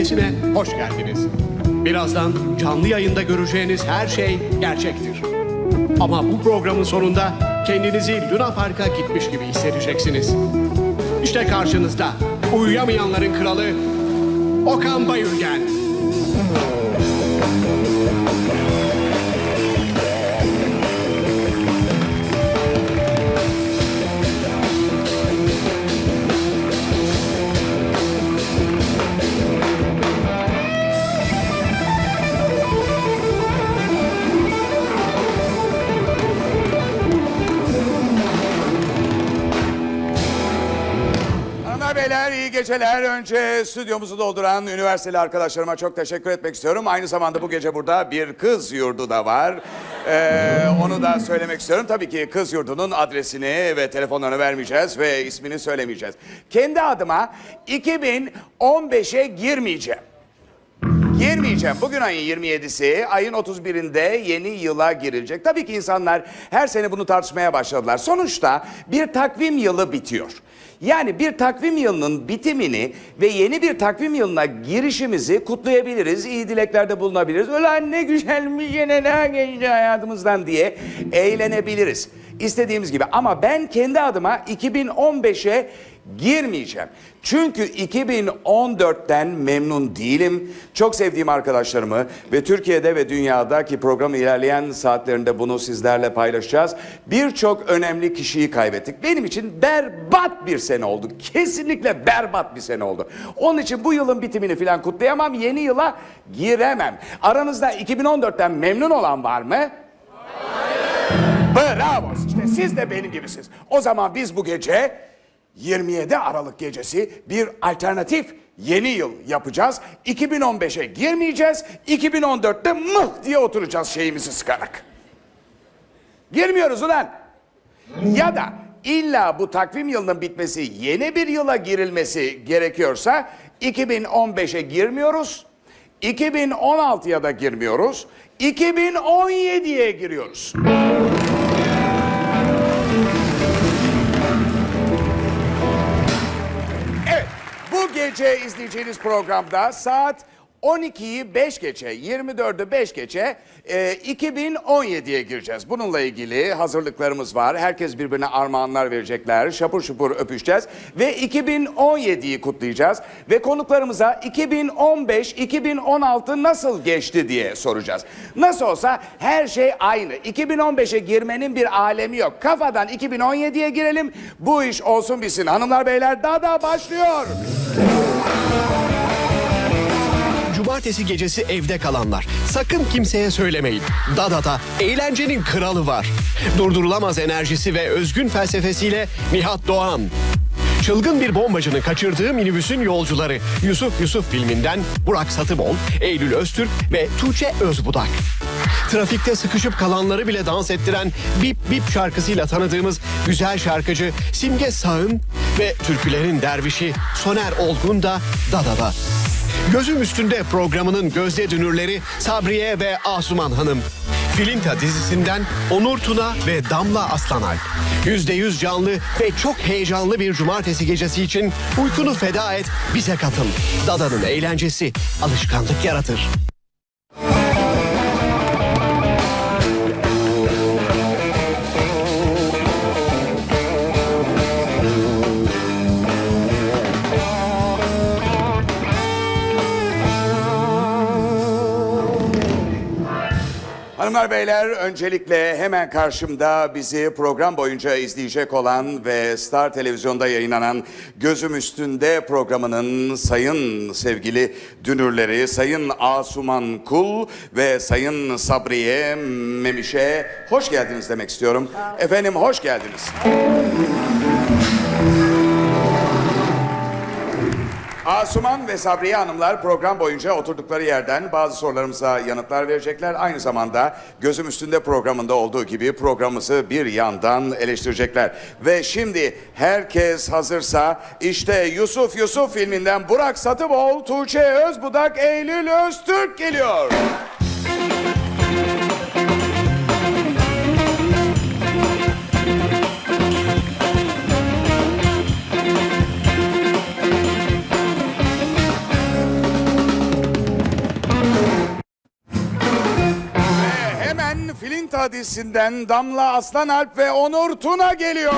Ülkesine hoş geldiniz. Birazdan canlı yayında göreceğiniz her şey gerçektir. Ama bu programın sonunda kendinizi Luna Park'a gitmiş gibi hissedeceksiniz. İşte karşınızda uyuyamayanların kralı Okan Bayülgen. Geceler. Önce stüdyomuzu dolduran üniversiteli arkadaşlarıma çok teşekkür etmek istiyorum. Aynı zamanda bu gece burada bir kız yurdu da var. Ee, onu da söylemek istiyorum. Tabii ki kız yurdunun adresini ve telefonlarını vermeyeceğiz ve ismini söylemeyeceğiz. Kendi adıma 2015'e girmeyeceğim. Girmeyeceğim. Bugün ayın 27'si, ayın 31'inde yeni yıla girilecek. Tabii ki insanlar her sene bunu tartışmaya başladılar. Sonuçta bir takvim yılı bitiyor. Yani bir takvim yılının bitimini ve yeni bir takvim yılına girişimizi kutlayabiliriz. iyi dileklerde bulunabiliriz. Ulan ne güzelmiş yine ne geçti hayatımızdan diye eğlenebiliriz. İstediğimiz gibi ama ben kendi adıma 2015'e girmeyeceğim. Çünkü 2014'ten memnun değilim. Çok sevdiğim arkadaşlarımı ve Türkiye'de ve dünyadaki program ilerleyen saatlerinde bunu sizlerle paylaşacağız. Birçok önemli kişiyi kaybettik. Benim için berbat bir sene oldu. Kesinlikle berbat bir sene oldu. Onun için bu yılın bitimini falan kutlayamam. Yeni yıla giremem. Aranızda 2014'ten memnun olan var mı? Bravo. İşte siz de benim gibisiniz. O zaman biz bu gece 27 Aralık gecesi bir alternatif yeni yıl yapacağız. 2015'e girmeyeceğiz. 2014'te mıh diye oturacağız şeyimizi sıkarak. Girmiyoruz ulan. Ya da illa bu takvim yılının bitmesi yeni bir yıla girilmesi gerekiyorsa 2015'e girmiyoruz. 2016'ya da girmiyoruz. 2017'ye giriyoruz. Gece izleyeceğiniz programda saat 12'yi 5 geçe, 24'ü 5 geçe e, 2017'ye gireceğiz. Bununla ilgili hazırlıklarımız var. Herkes birbirine armağanlar verecekler. Şapur şupur öpüşeceğiz. Ve 2017'yi kutlayacağız. Ve konuklarımıza 2015-2016 nasıl geçti diye soracağız. Nasıl olsa her şey aynı. 2015'e girmenin bir alemi yok. Kafadan 2017'ye girelim. Bu iş olsun bitsin. Hanımlar beyler daha da başlıyor. Cumartesi gecesi evde kalanlar. Sakın kimseye söylemeyin. Dada'da eğlencenin kralı var. Durdurulamaz enerjisi ve özgün felsefesiyle Nihat Doğan. Çılgın bir bombacının kaçırdığı minibüsün yolcuları Yusuf Yusuf filminden Burak Satıbol, Eylül Öztürk ve Tuğçe Özbudak. Trafikte sıkışıp kalanları bile dans ettiren Bip Bip şarkısıyla tanıdığımız güzel şarkıcı Simge Sağın ve türkülerin dervişi Soner Olgun da Dada'da. Gözüm üstünde programının gözde dünürleri Sabriye ve Asuman Hanım. Filinta dizisinden Onur Tuna ve Damla Aslanay. Yüzde yüz canlı ve çok heyecanlı bir cumartesi gecesi için uykunu feda et, bize katıl. Dada'nın eğlencesi alışkanlık yaratır. Hanımlar beyler öncelikle hemen karşımda bizi program boyunca izleyecek olan ve Star Televizyon'da yayınlanan Gözüm Üstünde programının sayın sevgili dünürleri Sayın Asuman Kul ve Sayın Sabriye Memiş'e hoş geldiniz demek istiyorum. Efendim hoş geldiniz. Asuman ve Sabriye Hanımlar program boyunca oturdukları yerden bazı sorularımıza yanıtlar verecekler. Aynı zamanda Gözüm Üstünde programında olduğu gibi programımızı bir yandan eleştirecekler. Ve şimdi herkes hazırsa işte Yusuf Yusuf filminden Burak Satıbol, Tuğçe Özbudak, Eylül Öztürk geliyor. Kent hadisinden Damla Aslanalp ve Onur Tuna geliyor.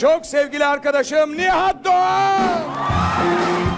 Çok sevgili arkadaşım Nihat Doğan.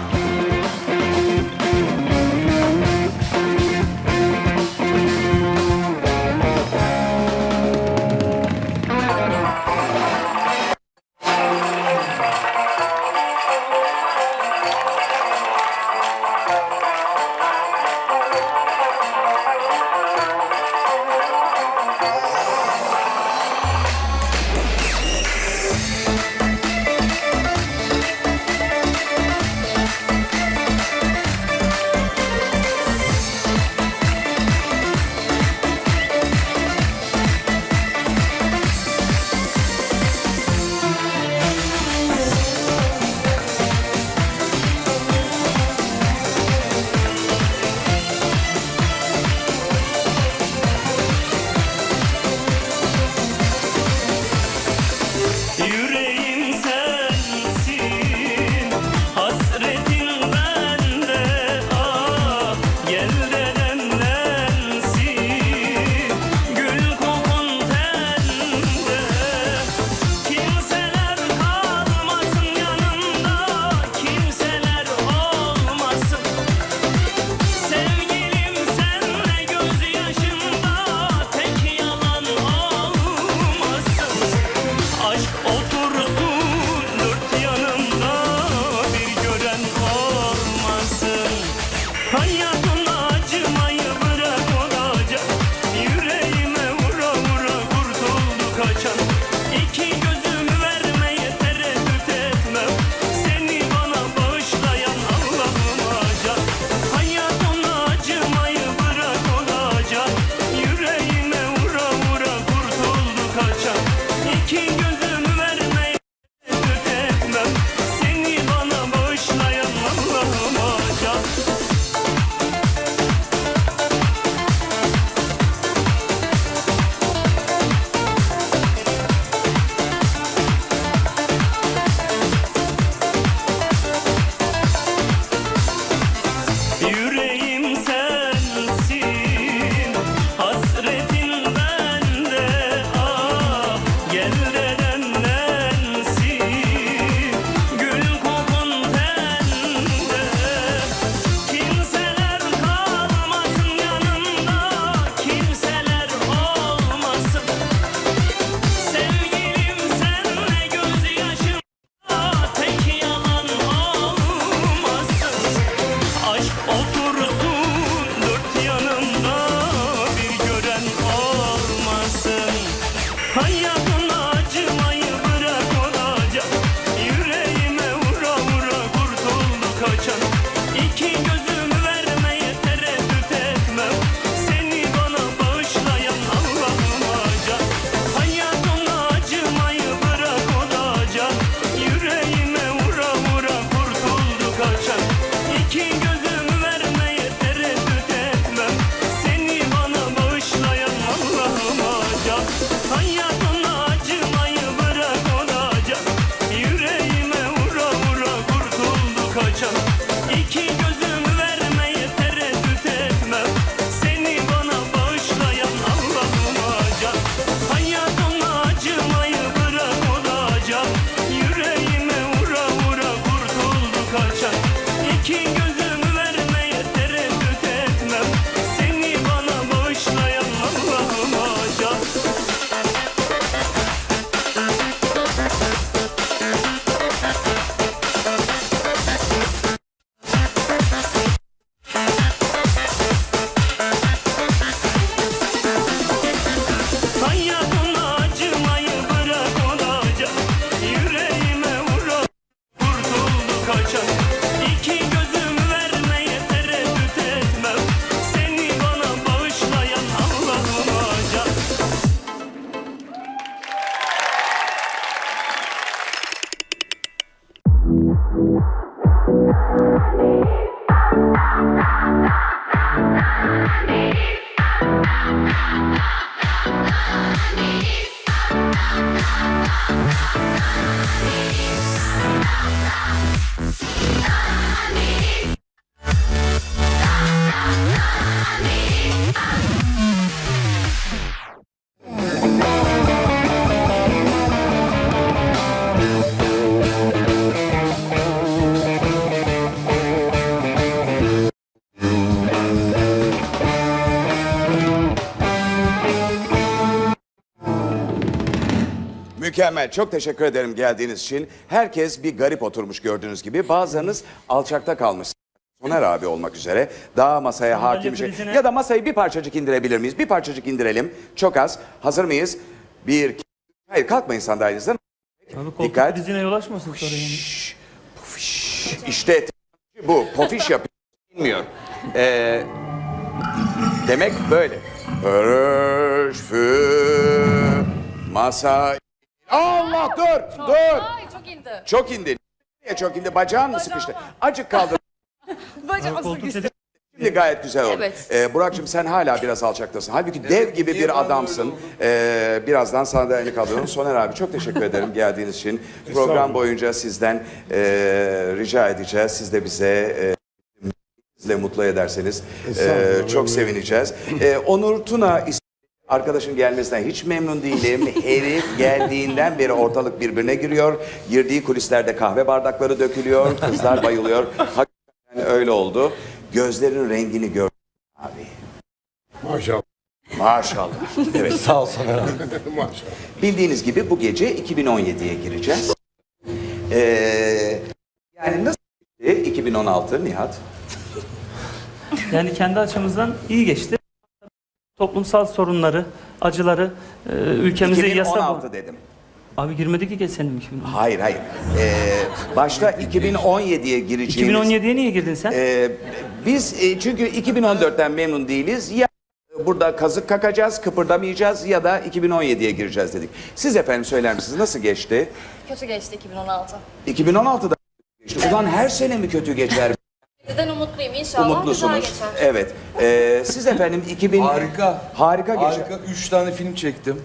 Mükemmel. Çok teşekkür ederim geldiğiniz için. Herkes bir garip oturmuş gördüğünüz gibi. Bazılarınız alçakta kalmış. Soner abi olmak üzere daha masaya Sandalye hakim şey. Ya da masayı bir parçacık indirebilir miyiz? Bir parçacık indirelim. Çok az. Hazır mıyız? Bir, iki- Hayır kalkmayın sandalyenizden. Abi koltuk Dikkat. krizine yol açmasın sonra yani. Şşş, pufiş. İşte bu. Pofiş yapıyor. Bilmiyor. Ee, demek böyle. Örüşfü masa... Allah dur dur. Ay çok indi. Çok indi. Niye çok indi? Bacağın mı sıkıştı? Acık kaldı. Bacağım sıkıştı. Şimdi gayet güzel oldu. Evet. Ee, Burak'cığım sen hala biraz alçaktasın. Halbuki dev gibi bir adamsın. Ee, birazdan sana da elini kaldırıyorum. Soner abi çok teşekkür ederim geldiğiniz için. Program boyunca sizden e, rica edeceğiz. Siz de bize e, bizle mutlu ederseniz e, çok sevineceğiz. E, Onur Tuna Arkadaşın gelmesinden hiç memnun değilim. Herif geldiğinden beri ortalık birbirine giriyor. Girdiği kulislerde kahve bardakları dökülüyor. Kızlar bayılıyor. Hakikaten öyle oldu. Gözlerin rengini gör abi. Maşallah. Maşallah. Evet. Sağ ol abi. Maşallah. Bildiğiniz gibi bu gece 2017'ye gireceğiz. Ee, yani nasıl gitti 2016 Nihat? Yani kendi açımızdan iyi geçti. Toplumsal sorunları, acıları, e, ülkemize yasa... 2016 dedim. Abi girmedi ki senin 2016. Hayır hayır. Ee, başta 2017'ye gireceğimiz... 2017'ye niye girdin sen? Ee, biz e, çünkü 2014'ten memnun değiliz. Ya burada kazık kakacağız, kıpırdamayacağız ya da 2017'ye gireceğiz dedik. Siz efendim söyler misiniz nasıl geçti? Kötü geçti 2016. 2016'da geçti. Ulan her sene mi kötü geçer? Neden umutluyum inşallah güzel Umutlusunuz. geçer. Evet. Ee, siz efendim 2000... Harika. Harika geçer. Harika. Üç tane film çektim.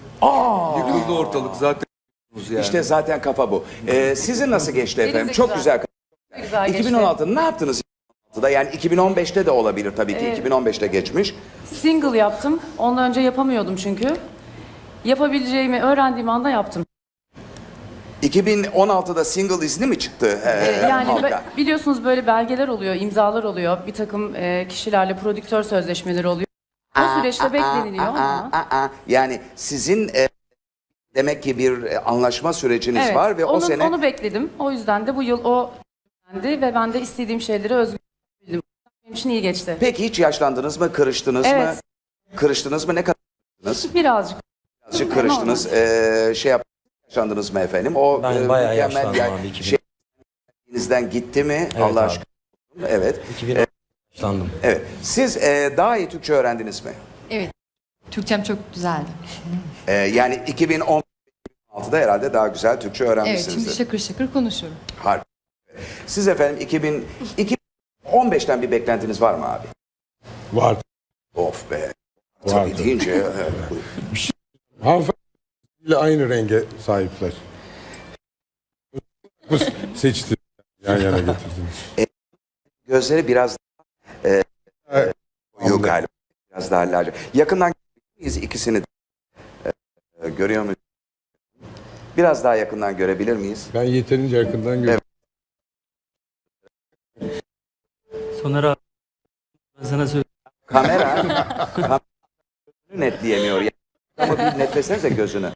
Yıkıldı ortalık zaten. Yani. İşte zaten kafa bu. Ee, sizin nasıl geçti efendim? de Çok güzel. güzel. Güzel geçti. 2016'da ne yaptınız? 2016'da? Yani 2015'te de olabilir tabii ki. 2015'te geçmiş. Single yaptım. Ondan önce yapamıyordum çünkü. Yapabileceğimi öğrendiğim anda yaptım. 2016'da single izni mi çıktı e, Ee, yani halka? biliyorsunuz böyle belgeler oluyor, imzalar oluyor. Bir takım e, kişilerle prodüktör sözleşmeleri oluyor. O süreçte bekleniliyor ama. Aa, aa. Yani sizin e, demek ki bir e, anlaşma süreciniz Evet, var ve onu, o sene onu bekledim. O yüzden de bu yıl o bendi ve ben de istediğim şeyleri özgür bildim. Benim için iyi geçti. peki hiç yaşlandınız mı, kırıştınız mı? Evet. Kırıştınız mı? Ne kadar kırıştınız? Birazcık. Birazcık kırıştınız. Ee, şey yap yaşlandınız mı efendim? O Ben e, bayağı mükemmel yaşlandım yani abi, 2000. Şey, elinizden gitti mi? Allah abi. aşkına. Evet. 2000 yaşlandım. Evet. Siz e, daha iyi Türkçe öğrendiniz mi? Evet. Türkçem çok güzeldi. E, yani 2016'da herhalde daha güzel Türkçe Evet, öğrenmişsinizdir. şimdi şakır şakır konuşuyorum. Harika. Siz efendim 2000, 2015'ten bir beklentiniz var mı abi? Var. Of be. Vardı. Tabii deyince evet, buyurun. Hanımefendiyle aynı renge sahipler. Seçti. Yan yana getirdiniz. gözleri biraz e, Evet. koyu Anladım. galiba. Biraz daha larca. Yakından görebilir miyiz ikisini? de? E, görüyor muyuz? Biraz daha yakından görebilir miyiz? Ben yeterince yakından gördüm. Soner abi. Ben sana söyleyeyim. Kamera, kamera netleyemiyor. Ya. Ama bir netlesenize gözünü.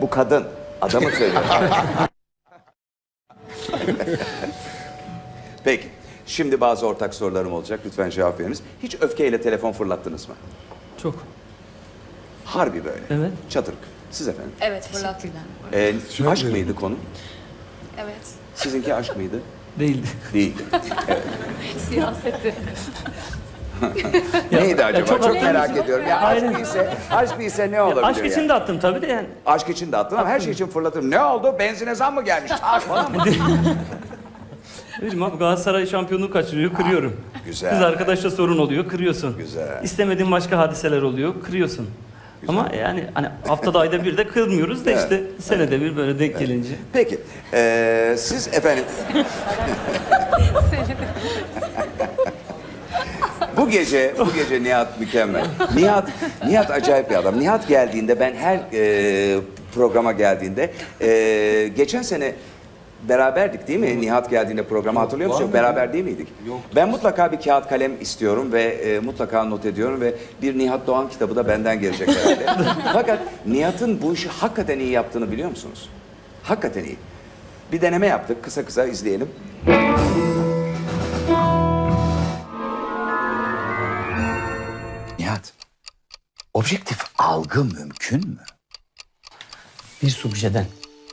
Bu kadın. Adamı söylüyor. Peki. Şimdi bazı ortak sorularım olacak. Lütfen cevap veriniz. Hiç öfkeyle telefon fırlattınız mı? Çok. Harbi böyle. Evet. Çatırık. Siz efendim. Evet fırlattım. Ee, aşk mıydı konu? Evet. Sizinki aşk mıydı? Değildi. Değildi. Siyaseti. Neydi acaba? çok çok merak ediyorum. Ya aşk Aynen. değilse, aşk değilse ne olabilir Aşk yani? için de attım tabii de yani. Aşk için de attın ama her şey için fırlatırım. Ne oldu? Benzine zam mı gelmiş? Tak falan mı? Ne bileyim abi Galatasaray şampiyonluğu kaçırıyor, kırıyorum. güzel. Kız arkadaşla sorun oluyor, kırıyorsun. Güzel. İstemediğin başka hadiseler oluyor, kırıyorsun. Ama yani hani haftada ayda bir de kırmıyoruz da işte senede bir böyle denk gelince. Peki. Ee, siz efendim... bu gece, bu gece Nihat mükemmel. Nihat, Nihat acayip bir adam. Nihat geldiğinde ben her e, programa geldiğinde e, geçen sene beraberdik değil mi? Nihat geldiğinde programa hatırlıyor musun? Yok, beraber değil miydik? Yok. Ben mutlaka bir kağıt kalem istiyorum ve e, mutlaka not ediyorum ve bir Nihat Doğan kitabı da benden gelecek herhalde. Fakat Nihat'ın bu işi hakikaten iyi yaptığını biliyor musunuz? Hakikaten iyi. Bir deneme yaptık. Kısa kısa izleyelim. Objektif algı mümkün mü? Bir subjeden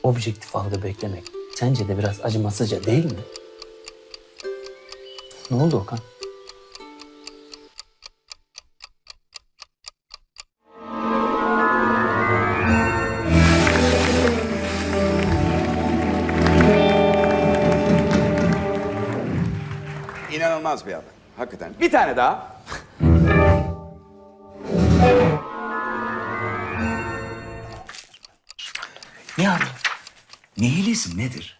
objektif algı beklemek sence de biraz acımasızca değil mi? Ne oldu Okan? İnanılmaz bir adam. Hakikaten. Bir tane daha. Nihat, nihilizm nedir?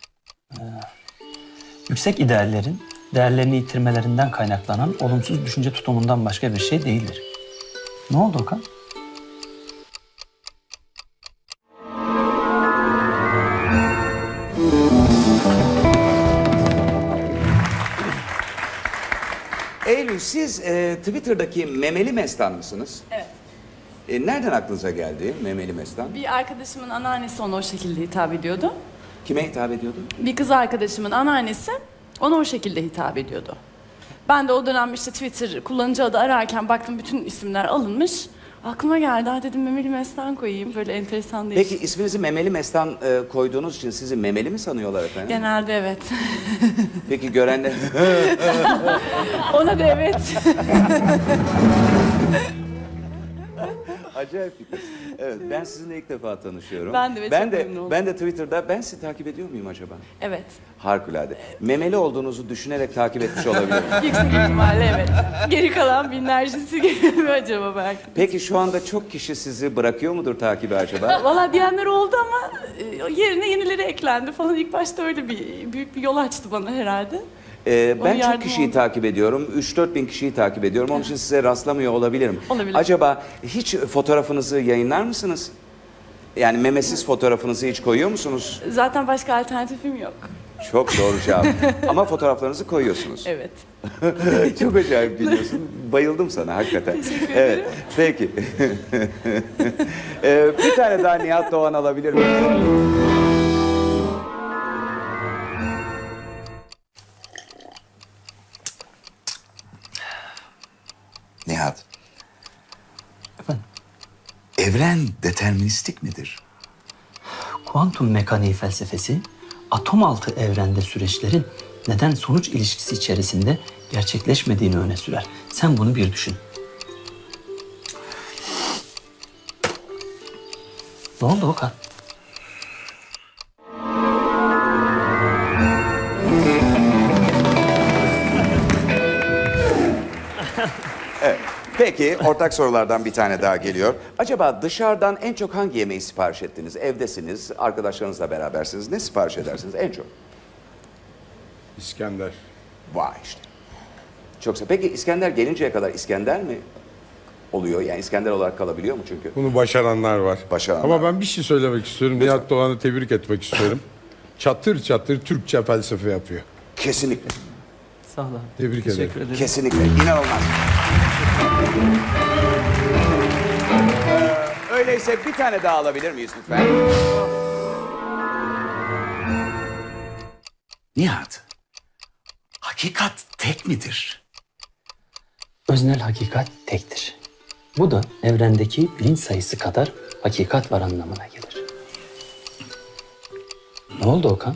Yüksek ideallerin değerlerini yitirmelerinden kaynaklanan olumsuz düşünce tutumundan başka bir şey değildir. Ne oldu Okan? Eylül siz e, Twitter'daki memeli mestan mısınız? Evet. E, nereden aklınıza geldi memeli mestan? Bir arkadaşımın anneannesi ona o şekilde hitap ediyordu. Kime hitap ediyordu? Bir kız arkadaşımın anneannesi ona o şekilde hitap ediyordu. Ben de o dönem işte Twitter kullanıcı adı ararken baktım bütün isimler alınmış. Aklıma geldi ha dedim Memeli Mestan koyayım böyle enteresan değil. Peki isminizi memeli mestan e, koyduğunuz için sizi memeli mi sanıyorlar efendim? Genelde evet. Peki görenler... Ona da evet. Acayip fikir. Evet ben sizinle ilk defa tanışıyorum. Ben de ve ben çok de, memnun oldum. Ben de Twitter'da ben sizi takip ediyor muyum acaba? evet. Harikulade. Memeli olduğunuzu düşünerek takip etmiş olabilirim. Yüksek ihtimalle evet. Geri kalan binlercesi geliyor mu acaba belki? Peki şu anda çok kişi sizi bırakıyor mudur takibi acaba? Valla diyenler oldu ama e, yerine yenileri eklendi falan. İlk başta öyle bir büyük bir yol açtı bana herhalde. Ee, ben çok kişiyi oldu. takip ediyorum. 3-4 bin kişiyi takip ediyorum. Onun için size rastlamıyor olabilirim. Olabilir. Acaba hiç fotoğrafınızı yayınlar mısınız? Yani memesiz fotoğrafınızı hiç koyuyor musunuz? Zaten başka alternatifim yok. Çok doğru cevap. Ama fotoğraflarınızı koyuyorsunuz. Evet. Çok acayip biliyorsun. Bayıldım sana hakikaten. evet. Peki. Ee, bir tane daha Nihat Doğan alabilir miyim? Evren deterministik midir? Kuantum mekaniği felsefesi atom altı evrende süreçlerin neden sonuç ilişkisi içerisinde gerçekleşmediğini öne sürer. Sen bunu bir düşün. Ne oldu Okan? Peki ortak sorulardan bir tane daha geliyor. Acaba dışarıdan en çok hangi yemeği sipariş ettiniz? Evdesiniz, arkadaşlarınızla berabersiniz. Ne sipariş edersiniz en çok? İskender. Vay işte. Çok güzel. Peki İskender gelinceye kadar İskender mi oluyor? Yani İskender olarak kalabiliyor mu çünkü? Bunu başaranlar var. Başaranlar. Ama ben bir şey söylemek istiyorum. Nihat Doğan'ı tebrik etmek istiyorum. çatır çatır Türkçe felsefe yapıyor. Kesinlikle. Sağ ol abi. Tebrik Teşekkür ederim. ederim. Kesinlikle. İnanılmaz. Ee, öyleyse bir tane daha alabilir miyiz lütfen? Nihat, hakikat tek midir? Öznel hakikat tektir. Bu da evrendeki bilinç sayısı kadar hakikat var anlamına gelir. Ne oldu Okan?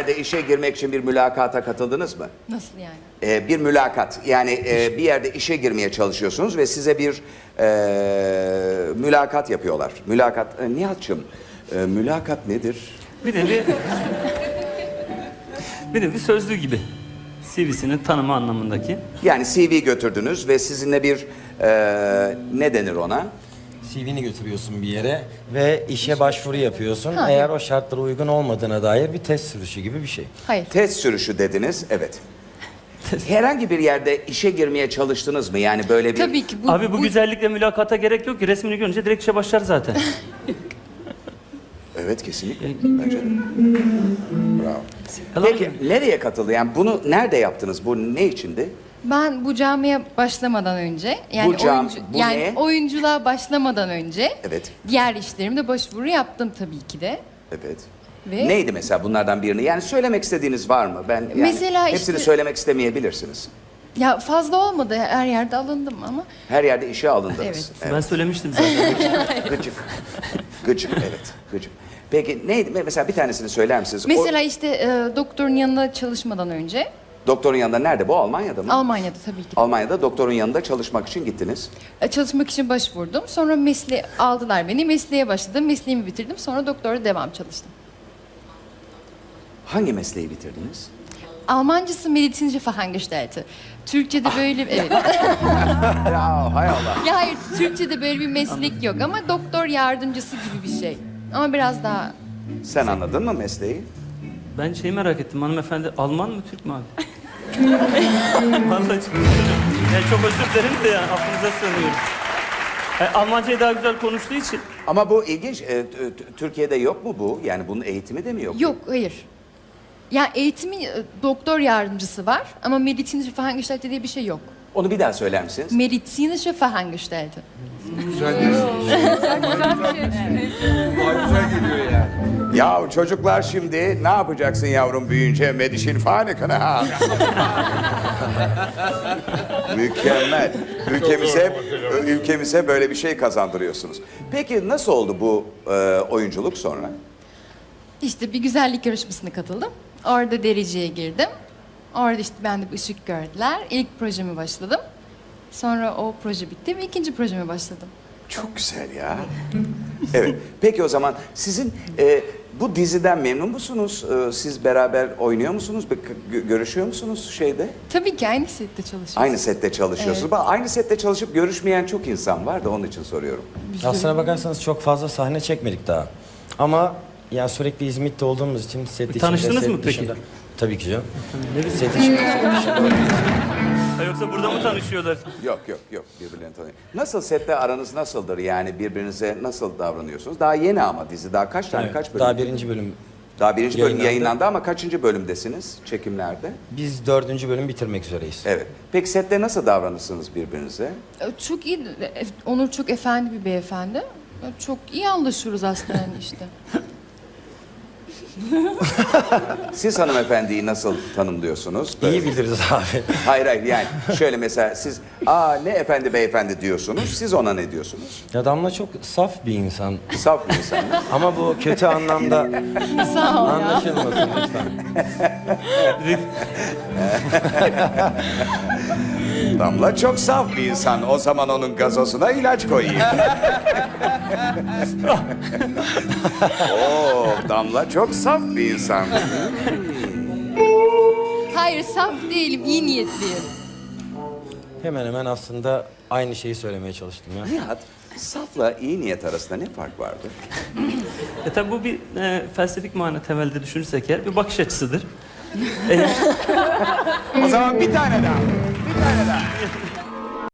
Yerde işe girmek için bir mülakata katıldınız mı? Nasıl yani? Ee, bir mülakat. Yani e, bir yerde işe girmeye çalışıyorsunuz ve size bir e, mülakat yapıyorlar. Mülakat. E, Nihat'cığım, e, mülakat nedir? Bir nevi bir nevi sözlüğü gibi. CV'sini tanıma anlamındaki. Yani CV götürdünüz ve sizinle bir e, ne denir ona? CV'ni götürüyorsun bir yere ve işe başvuru yapıyorsun. Eğer o şartlara uygun olmadığına dair bir test sürüşü gibi bir şey. Hayır. Test sürüşü dediniz. Evet. Herhangi bir yerde işe girmeye çalıştınız mı? Yani böyle bir... Tabii ki bu, Abi bu, güzellikle mülakata gerek yok ki. Resmini görünce direkt işe başlar zaten. Evet kesinlikle. Bence de. Bravo. Peki nereye katıldı? Yani bunu nerede yaptınız? Bu ne içindi? Ben bu camiye başlamadan önce yani Bu cam- oyuncu, bu yani ne? oyunculuğa başlamadan önce Evet. diğer işlerimde başvuru yaptım tabii ki de. Evet. Ve Neydi mesela bunlardan birini? Yani söylemek istediğiniz var mı? Ben yani Mesela hepsini işte- söylemek istemeyebilirsiniz. ya fazla olmadı her yerde alındım ama Her yerde işe alındınız. Evet. Ben söylemiştim zaten. Gıcık. Gıcık evet. Gıcık. Peki neydi? Mesela bir tanesini söyler misiniz? O- mesela işte e, doktorun yanında çalışmadan önce doktorun yanında nerede? Bu Almanya'da mı? Almanya'da tabii ki. Almanya'da doktorun yanında çalışmak için gittiniz. E, Çalışmak için başvurdum. Sonra mesleği aldılar beni. Mesleğe başladım. Mesleğimi bitirdim. Sonra doktora devam çalıştım. Hangi mesleği bitirdiniz? Almancası Medizinische Fachangestellte. Türkçe'de böyle evet. ya hay Allah. ya hayır Türkçe'de böyle bir meslek yok ama doktor yardımcısı gibi bir şey. Ama biraz daha Sen anladın mı mesleği? Ben şeyi merak ettim hanımefendi Alman mı Türk mü abi? Vallahi çok yani çok özür dilerim de yani aklınıza sığınıyorum. E, Almancayı daha güzel konuştuğu için Ama bu ilginç. e, t- t- Türkiye'de yok mu bu? Yani bunun eğitimi de mi yok? yok hayır. Yani eğitimi e, doktor yardımcısı var ama Medizinische Fachangestellte diye bir şey yok. Onu bir daha söyler misiniz? Medizinische Fachangestellte. Ya çocuklar şimdi ne yapacaksın yavrum büyüyünce Medişin Fanikana ha? Mükemmel. Ülkemize ülkemize böyle bir şey kazandırıyorsunuz. Peki nasıl oldu bu e, oyunculuk sonra? İşte bir güzellik yarışmasına katıldım. Orada dereceye girdim. Orada işte ben de bir ışık gördüler. İlk projeme başladım. Sonra o proje bitti ve ikinci projeme başladım. Çok güzel ya. Evet. Peki o zaman sizin e, bu diziden memnun musunuz? E, siz beraber oynuyor musunuz? Bir gö- görüşüyor musunuz şeyde? Tabii ki aynı sette çalışıyoruz. Aynı sette çalışıyorsunuz. Bak, Aynı sette çalışıp görüşmeyen çok insan var da onun için soruyorum. Aslına bakarsanız çok fazla sahne çekmedik daha. Ama ya sürekli İzmit'te olduğumuz için set içinde, tanıştınız set mı peki? dışında- Tabii ki canım. set içinde, set dışında. Ha, yoksa burada mı tanışıyorlar? Yok yok yok birbirlerini tanıyor. Nasıl sette aranız nasıldır yani birbirinize nasıl davranıyorsunuz? Daha yeni ama dizi daha kaç tane Evet, kaç bölüm? Daha birinci bölüm. Daha birinci bölüm yayınlandı. yayınlandı ama kaçıncı bölümdesiniz çekimlerde? Biz dördüncü bölüm bitirmek üzereyiz. Evet. Peki sette nasıl davranırsınız birbirinize? Ee, Çok iyi. e, Onur çok efendi bir beyefendi. Ee, Çok iyi anlaşıyoruz aslında yani işte. Siz hanımefendiyi nasıl tanımlıyorsunuz? Böyle- İyi biliriz abi. Hayır hayır yani şöyle mesela siz aa ne efendi beyefendi diyorsunuz siz ona ne diyorsunuz? Ya Damla çok saf bir insan. Saf bir insan. Ama bu kötü anlamda Sağ ol ya. anlaşılmasın lütfen. Damla çok saf bir insan. O zaman onun gazosuna ilaç koyayım. Oo, Damla çok saf bir insan. Hayır saf değilim. iyi niyetliyim. Hemen hemen aslında aynı şeyi söylemeye çalıştım ya. Nihat, safla iyi niyet arasında ne fark vardır? E tabi bu bir e, felsefik mana temelde düşünürsek eğer bir bakış açısıdır. Eğer O zaman bir tane daha. Bir tane daha.